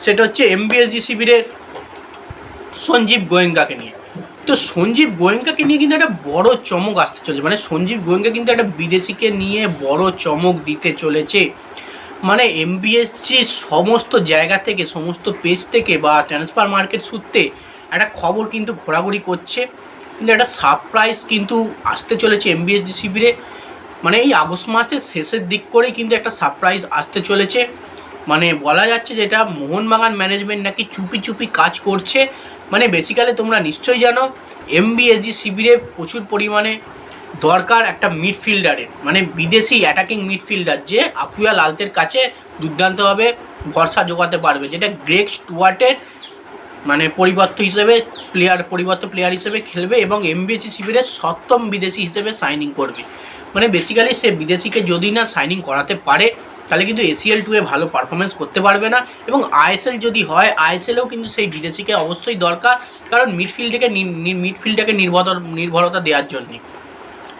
সেটা হচ্ছে এমবিএসজি শিবিরের সঞ্জীব গোয়েঙ্কাকে নিয়ে। তো সঞ্জীব গোয়েঙ্কাকে নিয়ে কিন্তু একটা বড় চমক আসতে চলেছে। মানে সঞ্জীব গোয়েঙ্কা কিন্তু একটা বিদেশিকে নিয়ে বড় চমক দিতে চলেছে। মানে এমবিএসজি সমস্ত জায়গা থেকে, সমস্ত পেজ থেকে বা ট্রান্সফার মার্কেট সূত্রে একটা খবর কিন্তু ঘোরাঘুরি করছে। কিন্তু একটা সারপ্রাইজ কিন্তু আসতে চলেছে এমবিএসজি শিবিরে। মানে এই আগস্ট মাসের শেষের দিক করেই কিন্তু একটা সারপ্রাইজ আসতে চলেছে। মানে বলা যাচ্ছে যেটা মোহনবাগান ম্যানেজমেন্ট নাকি চুপি চুপি কাজ করছে। মানে বেসিক্যালি তোমরা নিশ্চয়ই জানো এমবিএসজি শিবিরে প্রচুর পরিমাণে দরকার একটা মিডফিল্ডারের মানে বিদেশি অ্যাটাকিং মিডফিল্ডার যে আকুয়া লালতের কাছে দুর্দান্তভাবে ভরসা জোগাতে পারবে, যেটা গ্রেক স্টুয়ার্টের মানে পরিবর্তন হিসেবে প্লেয়ার পরিবর্তন প্লেয়ার হিসেবে খেলবে এবং এমবিএসি শিবিরের সপ্তম বিদেশি হিসেবে সাইনিং করবে। মানে বেসিক্যালি সে বিদেশিকে যদি না সাইনিং করাতে পারে, তাহলে কিন্তু এসিএল টুয়ে ভালো পারফরমেন্স করতে পারবে না। এবং আইএসএল যদি হয় আইএসএলেও কিন্তু সেই বিদেশিকে অবশ্যই দরকার, কারণ মিডফিল্ডকে মিডফিল্ডটাকে নির্ভর নির্ভরতা দেওয়ার জন্যে।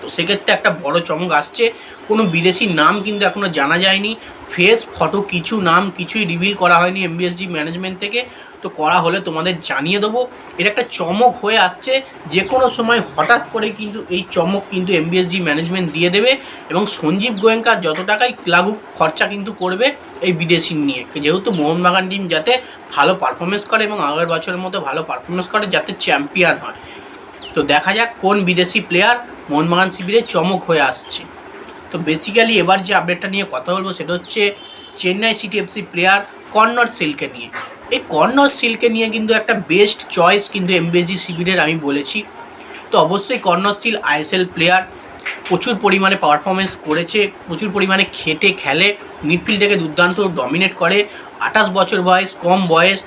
তো সেক্ষেত্রে একটা বড় চমক আসছে। কোনো বিদেশি নাম কিন্তু এখনও জানা যায়নি। ফেস, ফটো কিছু, নাম কিছুই রিভিল করা হয়নি এমবিএসজি ম্যানেজমেন্ট থেকে। তো করা হলে তোমাদের জানিয়ে দেবো। এটা একটা চমক হয়ে আসছে, যে কোনো সময় হঠাৎ করে কিন্তু এই চমক কিন্তু এমবিএসজি ম্যানেজমেন্ট দিয়ে দেবে এবং সঞ্জীব গোয়েঙ্কার যত টাকাই লাগুক, খরচা কিন্তু করবে এই বিদেশি নিয়ে। যেহেতু মোহনবাগান টিম যাতে ভালো পারফরমেন্স করে এবং আগের বছরের মতো ভালো পারফরমেন্স করে, যাতে চ্যাম্পিয়ন হয়। তো দেখা যাক কোন বিদেশি প্লেয়ার মোহনবাগান শিবিরে চমক হয়ে আসছে। তো বেসিক্যালি এবার যে আপডেটটা নিয়ে কথা বলব সেটা হচ্ছে Chennai city FC player Connor সিল্কে নিয়ে। এই কর্নর সিল্কে নিয়ে কিন্তু একটা বেস্ট চয়েস কিন্তু এমবিএজি শিবিরের আমি বলেছি। তো অবশ্যই কর্নর স্টিল আইএসএল প্লেয়ার প্রচুর পরিমাণে পারফরমেন্স করেছে, প্রচুর পরিমাণে খেটে খেলে মিডফিল্ডটাকে দুর্দান্ত ডমিনেট করে, আঠাশ বছর বয়স, কম বয়স,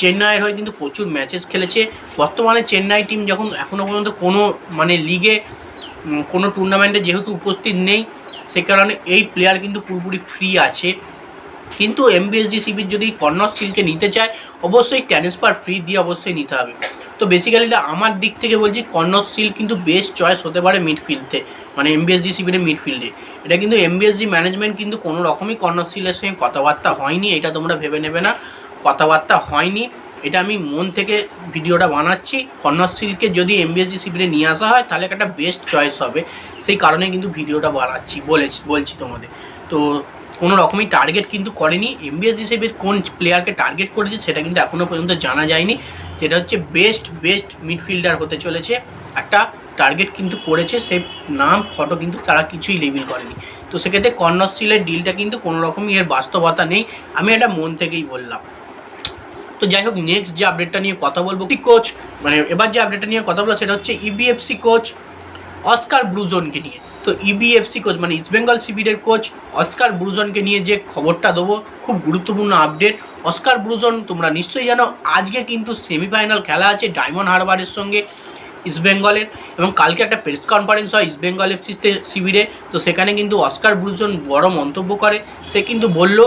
চেন্নাইয়ের হয়ে কিন্তু প্রচুর ম্যাচেস খেলেছে। বর্তমানে চেন্নাই টিম যখন এখনও পর্যন্ত কোনো মানে লিগে কোনো টুর্নামেন্টে যেহেতু উপস্থিত নেই সে কারণে এই প্লেয়ার কিন্তু পুরোপুরি ফ্রি আছে। কিন্তু এমবিএসডি শিবির যদি কর্নর সিলকে নিতে চায়, অবশ্যই ট্রান্সফার ফ্রি দিয়ে অবশ্যই নিতে হবে। তো বেসিক্যালি আমার দিক থেকে বলছি কর্নর সিল কিন্তু বেস্ট চয়েস হতে পারে মিডফিল্ডে মানে এমবিএসজি শিবিরের মিডফিল্ডে এটা কিন্তু এমবিএসজি ম্যানেজমেন্ট কিন্তু কোনো রকমই কর্নর সিলের সঙ্গে কথাবার্তা হয়নি, এটা তোমরা ভেবে নেবে না। কথাবার্তা হয়নি। এটা আমি মন থেকে ভিডিওটা বানাচ্ছি। সিলকে যদি এমবিএসজি শিবিরে নিয়ে আসা হয়, তাহলে একটা বেস্ট চয়েস হবে। সেই কারণে কিন্তু ভিডিওটা বানাচ্ছি, বলেছি, বলছি তোমাদের। তো কোনো রকমই টার্গেট কিন্তু করেনি। এমবিএস হিসেবে কোন প্লেয়ারকে টার্গেট করেছে, সেটা কিন্তু এখনও পর্যন্ত জানা যায়নি। যেটা হচ্ছে বেস্ট বেস্ট মিডফিল্ডার হতে চলেছে। একটা টার্গেট কিন্তু করেছে, সে নাম ফটো কিন্তু তারা কিছুই লেবিল করেনি। তো সেক্ষেত্রে কর্নর স্টিলের ডিলটা কিন্তু কোনো রকমই এর বাস্তবতা নেই। আমি এটা মন থেকেই বললাম। তো যাই হোক নেক্সট যে আপডেটটা নিয়ে কথা বলব, কি কোচ মানে এবার যে আপডেটটা নিয়ে কথা বলব, সেটা হচ্ছে E ইবিএফসি কোচ অস্কার ব্রুজনকে নিয়ে। তো E ইবিএফসি কোচ মানে ইস্ট বেঙ্গল শিবিরের কোচ অস্কার ব্রুজনকে নিয়ে যে খবরটা দেবো, খুব গুরুত্বপূর্ণ আপডেট অস্কার ব্রুজন তোমরা নিশ্চয়ই জানো, আজকে কিন্তু সেমিফাইনাল খেলা আছে ডায়মন্ড হারবারের সঙ্গে ইস্ট বেঙ্গলের এবং কালকে একটা প্রেস কনফারেন্স হয় ইস্ট বেঙ্গল এফসিতে শিবিরে তো সেখানে কিন্তু অস্কার ব্রুজন বড় মন্তব্য করে। সে কিন্তু বলল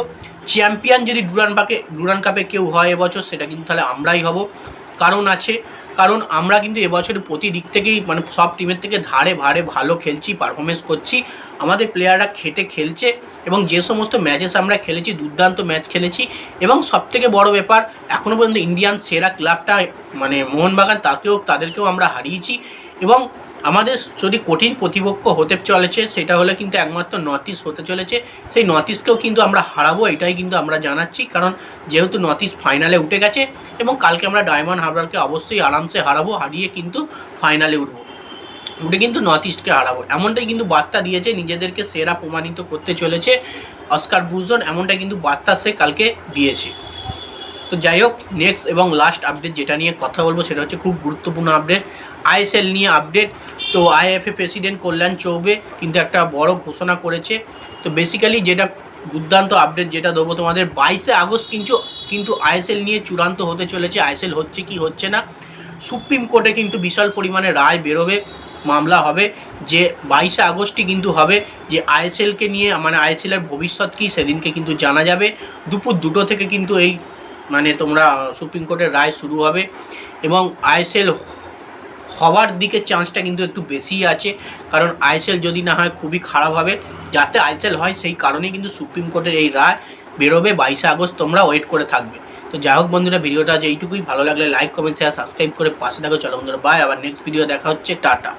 চ্যাম্পিয়ন যদি ডুরান পাকে ডুরান কাপে কেউ হয় এবছর, সেটা কিন্তু তাহলে আমরাই হব। কারণ আছে, কারণ আমরা কিন্তু এবছর প্রতি দিক থেকেই মানে সব টিমের থেকে ধারে ভারে ভালো খেলছি পারফরমেন্স করছি। আমাদের প্লেয়াররা খেটে খেলছে এবং যে সমস্ত ম্যাচেস আমরা খেলেছি, দুর্দান্ত ম্যাচ খেলেছি এবং সবথেকে বড় ব্যাপার এখনও পর্যন্ত ইন্ডিয়ান সেরা ক্লাবটা মানে মোহনবাগান, তাকেও, তাদেরকেও আমরা হারিয়েছি এবং আমাদের যদি কঠিন প্রতিপক্ষ হতে চলেছে, সেটা হলে কিন্তু একমাত্র নর্থ ইস্ট হতে চলেছে। সেই নর্থ ইস্টকেও কিন্তু আমরা হারাবো, এটাই কিন্তু আমরা জানাচ্ছি। কারণ যেহেতু নর্থ ইস্ট ফাইনালে উঠে গেছে এবং কালকে আমরা ডায়মন্ড হারবারকে অবশ্যই আরামসে হারাবো, হারিয়ে কিন্তু ফাইনালে উঠবো। উঠে কিন্তু নর্থ ইস্টকে হারাবো। এমনটাই কিন্তু বার্তা দিয়েছে, নিজেদেরকে সেরা প্রমাণিত করতে চলেছে অস্কার বুজন এমনটাই কিন্তু বার্তা সে কালকে দিয়েছে। তো যাই হোক নেক্সট এবং লাস্ট আপডেট যেটা নিয়ে কথা বলব, সেটা হচ্ছে খুব গুরুত্বপূর্ণ আপডেট আইএসএল নিয়ে আপডেট তো আইএফএ প্রেসিডেন্ট কল্যাণ চৌবে কিন্তু একটা বড় ঘোষণা করেছে। তো বেসিক্যালি যেটা দুর্দান্ত আপডেট যেটা দেবো তোমাদের, বাইশে আগস্ট কিন্তু কিন্তু আইএসএল নিয়ে চূড়ান্ত হতে চলেছে। আইএসএল হচ্ছে কি হচ্ছে না? সুপ্রিম কোর্টে কিন্তু বিশাল পরিমাণে রায় বেরোবে, মামলা হবে। যে বাইশে আগস্টই কিন্তু হবে, যে আইএসএলকে নিয়ে মানে আইএসএলের ভবিষ্যৎ কী সেদিনকে কিন্তু জানা যাবে। দুপুর দুটো থেকে কিন্তু এই মানে তোমরা সুপ্রিম কোর্টের রায় শুরু হবে। এবং আইএসএল হওয়ার দিকে চান্সটা কিন্তু একটু বেশি আছে। কারণ আইএসএল যদি না হয় খুবই খারাপ হবে। যাতে আইএসএল হয় সেই কারণেই কিন্তু সুপ্রিম কোর্টের এই রায় বেরোবে বাইশে আগস্ট। তোমরা ওয়েট করে থাকবে। তো যাই হোক বন্ধুরা, ভিডিওটা যে এইটুকুই। ভালো লাগলে লাইক কমেন্ট শেয়ার সাবস্ক্রাইব করে পাশে থাকো। চলো বন্ধুরা বাই আবার নেক্সট ভিডিও দেখা হচ্ছে। টাটা।